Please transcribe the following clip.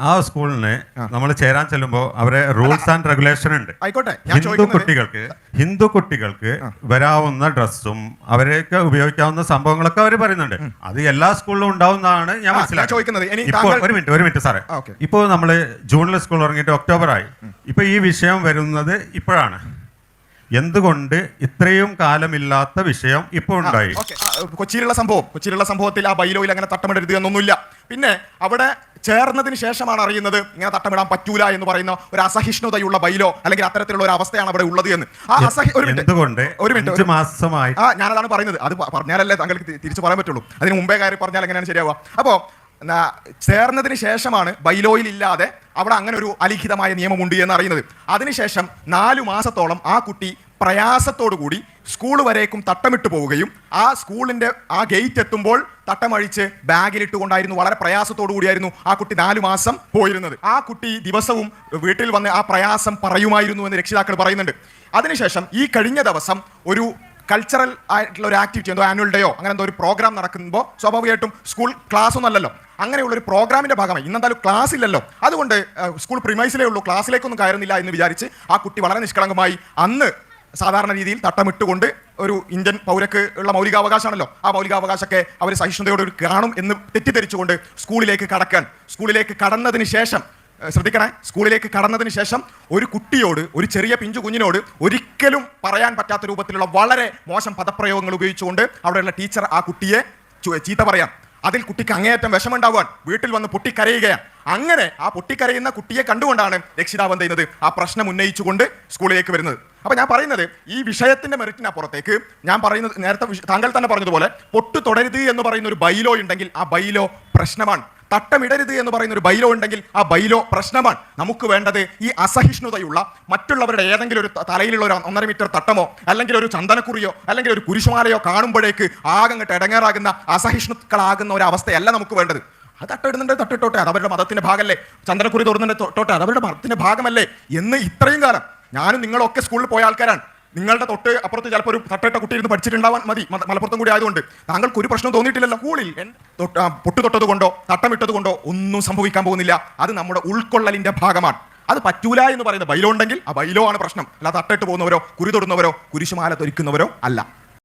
ആ സ്കൂളിന് നമ്മൾ ചേരാൻ ചെല്ലുമ്പോൾ അവരെ റൂൾസ് ആൻഡ് റെഗുലേഷൻ ഉണ്ട്. ആയിക്കോട്ടെ ഹിന്ദു കുട്ടികൾക്ക് ഹിന്ദു കുട്ടികൾക്ക് വരാവുന്ന ഡ്രസ്സും അവരൊക്കെ ഉപയോഗിക്കാവുന്ന സംഭവങ്ങളൊക്കെ അവർ പറയുന്നുണ്ട്. അത് എല്ലാ സ്കൂളിലും ഉണ്ടാവുന്നതാണ് ഞാൻ മനസ്സിലാക്കുന്നത്. ഇപ്പോൾ ഒരു മിനിറ്റ് ഒരു മിനിറ്റ് സാറേ. ഇപ്പോ. ഇപ്പോൾ നമ്മൾ ജൂണിൽ സ്കൂൾ തുടങ്ങിയിട്ട് ഒക്ടോബർ ആയി ഇപ്പൊ ഈ വിഷയം വരുന്നത് ഇപ്പോഴാണ്. എന്തുകൊണ്ട് ഇത്രയും കാലമില്ലാത്ത വിഷയം ഇപ്പോൾ ഉണ്ടായി? കൊച്ചിയിലുള്ള സംഭവം. കൊച്ചിയിലുള്ള സംഭവത്തിൽ ആ ബൈലോയിൽ അങ്ങനെ തട്ടമിടരുത് എന്നൊന്നുമില്ല. പിന്നെ അവിടെ ചേർന്നതിന് ശേഷമാണ് അറിയുന്നത് ഇങ്ങനെ തട്ടമിടാൻ പറ്റൂല എന്ന് പറയുന്ന ഒരു അസഹിഷ്ണുതയുള്ള ബൈലോ അല്ലെങ്കിൽ അത്തരത്തിലുള്ള ഒരു അവസ്ഥയാണ് അവിടെ ഉള്ളത് എന്ന്. ആ അസഹി ഒരു മിനിറ്റ്. ഒരു മിനിറ്റ് മാസമായി? ആ ഞാനതാണ് പറഞ്ഞത് അത് പറഞ്ഞാലല്ലേ താങ്കൾക്ക് തിരിച്ചു പറയാൻ പറ്റുള്ളൂ. അതിന് മുമ്പേ കാര്യം പറഞ്ഞാൽ എങ്ങനെയാണ് ശരിയാവുക? അപ്പോൾ ചേർന്നതിന് ശേഷമാണ് ബൈലോയിൽ ഇല്ലാതെ അവിടെ അങ്ങനെ ഒരു അലിഖിതമായ നിയമമുണ്ട് എന്ന് അറിയുന്നത്. അതിനുശേഷം നാലു മാസത്തോളം ആ കുട്ടി പ്രയാസത്തോടു കൂടി സ്കൂൾ വരേക്കും തട്ടമിട്ട് പോവുകയും ആ സ്കൂളിന്റെ ആ ഗേറ്റ് എത്തുമ്പോൾ തട്ടമഴിച്ച് ബാഗിലിട്ടുകൊണ്ടായിരുന്നു വളരെ പ്രയാസത്തോടു കൂടിയായിരുന്നു ആ കുട്ടി നാലു മാസം പോയിരുന്നത്. ആ കുട്ടി ദിവസവും വീട്ടിൽ വന്ന് ആ പ്രയാസം പറയുമായിരുന്നു എന്ന് രക്ഷിതാക്കൾ പറയുന്നുണ്ട്. അതിനുശേഷം ഈ കഴിഞ്ഞ ദിവസം ഒരു കൾച്ചറൽ ആയിട്ടുള്ള ഒരു ആക്ടിവിറ്റി എന്തോ ആനുവൽ ഡേയോ അങ്ങനെ എന്തോ ഒരു പ്രോഗ്രാം നടക്കുമ്പോൾ സ്വാഭാവികമായിട്ടും സ്കൂൾ ക്ലാസ് ഒന്നും അല്ലല്ലോ അങ്ങനെയുള്ള ഒരു പ്രോഗ്രാമിന്റെ ഭാഗമായി. ഇന്നെന്തായാലും ക്ലാസ് ഇല്ലല്ലോ. അതുകൊണ്ട് സ്കൂൾ പ്രിമൈസിലേ ഉള്ളൂ. ക്ലാസ്സിലേക്കൊന്നും കയറുന്നില്ല എന്ന് വിചാരിച്ച് ആ കുട്ടി വളരെ നിഷ്കളങ്കമായി അന്ന് സാധാരണ രീതിയിൽ തട്ടമിട്ടുകൊണ്ട് ഒരു ഇന്ത്യൻ പൗരക്ക് ഉള്ള മൗലികാവകാശമാണല്ലോ. ആ മൗലികാവകാശമൊക്കെ അവർ ഒരു കാണും എന്ന് തെറ്റിദ്ധരിച്ചുകൊണ്ട് സ്കൂളിലേക്ക് കടക്കാൻ. സ്കൂളിലേക്ക് കടന്നതിന് ശേഷം ശ്രദ്ധിക്കണേ. സ്കൂളിലേക്ക് കടന്നതിന് ശേഷം ഒരു കുട്ടിയോട് ഒരു ചെറിയ പിഞ്ചു കുഞ്ഞിനോട് ഒരിക്കലും പറയാൻ പറ്റാത്ത രൂപത്തിലുള്ള വളരെ മോശം പദപ്രയോഗങ്ങൾ ഉപയോഗിച്ചുകൊണ്ട് അവിടെയുള്ള ടീച്ചർ ആ കുട്ടിയെ ചീത്ത പറയാം. അതിൽ കുട്ടിക്ക് അങ്ങേയറ്റം വിഷമുണ്ടാവാൻ വീട്ടിൽ വന്ന് പൊട്ടിക്കരയുകയാണ്. അങ്ങനെ ആ പൊട്ടിക്കരയുന്ന കുട്ടിയെ കണ്ടുകൊണ്ടാണ് രക്ഷിതാവ് എന്ത് ചെയ്യുന്നത്? ആ പ്രശ്നം ഉന്നയിച്ചുകൊണ്ട് സ്കൂളിലേക്ക് വരുന്നത്. അപ്പൊ ഞാൻ പറയുന്നത് ഈ വിഷയത്തിന്റെ മെറിറ്റിനപ്പുറത്തേക്ക് ഞാൻ പറയുന്നത് നേരത്തെ താങ്കൾ തന്നെ പറഞ്ഞതുപോലെ പൊട്ടു തുടരുത് എന്ന് പറയുന്ന ഒരു ബൈലോ ഉണ്ടെങ്കിൽ ആ ബൈലോ പ്രശ്നമാണ്. തട്ടമിടരുത് എന്ന് പറയുന്ന ഒരു ബൈലോ ഉണ്ടെങ്കിൽ ആ ബൈലോ പ്രശ്നമാണ്. നമുക്ക് വേണ്ടത് ഈ അസഹിഷ്ണുതയുള്ള മറ്റുള്ളവരുടെ ഏതെങ്കിലും ഒരു തലയിലുള്ള ഒരു ഒന്നര മീറ്റർ തട്ടമോ അല്ലെങ്കിൽ ഒരു ചന്ദനക്കുറിയോ അല്ലെങ്കിൽ ഒരു കുരിശുമാലയോ കാണുമ്പോഴേക്ക് ആകങ്ങട്ട് ഇടങ്ങേറാകുന്ന അസഹിഷ്ണുക്കളാകുന്ന ഒരു അവസ്ഥയല്ല നമുക്ക് വേണ്ടത്. അത് തട്ടിടുന്നുണ്ട് തട്ടിട്ടോട്ടെ. അത് അവരുടെ മതത്തിന്റെ ഭാഗമല്ലേ. ചന്ദനക്കുറി തൊടുന്നുണ്ട് തൊട്ടോട്ടെ. അത് അവരുടെ മതത്തിന്റെ ഭാഗമല്ലേ എന്ന് ഇത്രയും കാലം ഞാനും നിങ്ങളൊക്കെ സ്കൂളിൽ പോയ ആൾക്കാരാണ്. നിങ്ങളുടെ തൊട്ട് അപ്പുറത്ത് ചിലപ്പോൾ ഒരു തട്ടേട്ട കുട്ടി ഇരുന്ന് പഠിച്ചിട്ടുണ്ടാവാൻ മതി. മലപ്പുറത്തും കൂടി ആയതുകൊണ്ട്. താങ്കൾക്ക് ഒരു പ്രശ്നം തോന്നിയിട്ടില്ലല്ലോ കൂളിൽ പൊട്ടു തൊട്ടത് കൊണ്ടോ തട്ടമിട്ടത് കൊണ്ടോ ഒന്നും സംഭവിക്കാൻ പോകുന്നില്ല. അത് നമ്മുടെ ഉൾക്കൊള്ളലിന്റെ ഭാഗമാണ്. അത് പറ്റൂല എന്ന് പറയുന്ന ബൈലോ ഉണ്ടെങ്കിൽ ആ ബൈലോ ആണ് പ്രശ്നം. അല്ലാതെ തട്ടിട്ട് പോകുന്നവരോ കുരി തൊടുന്നവരോ കുരിശുമാല തൊരിക്കുന്നവരോ അല്ല.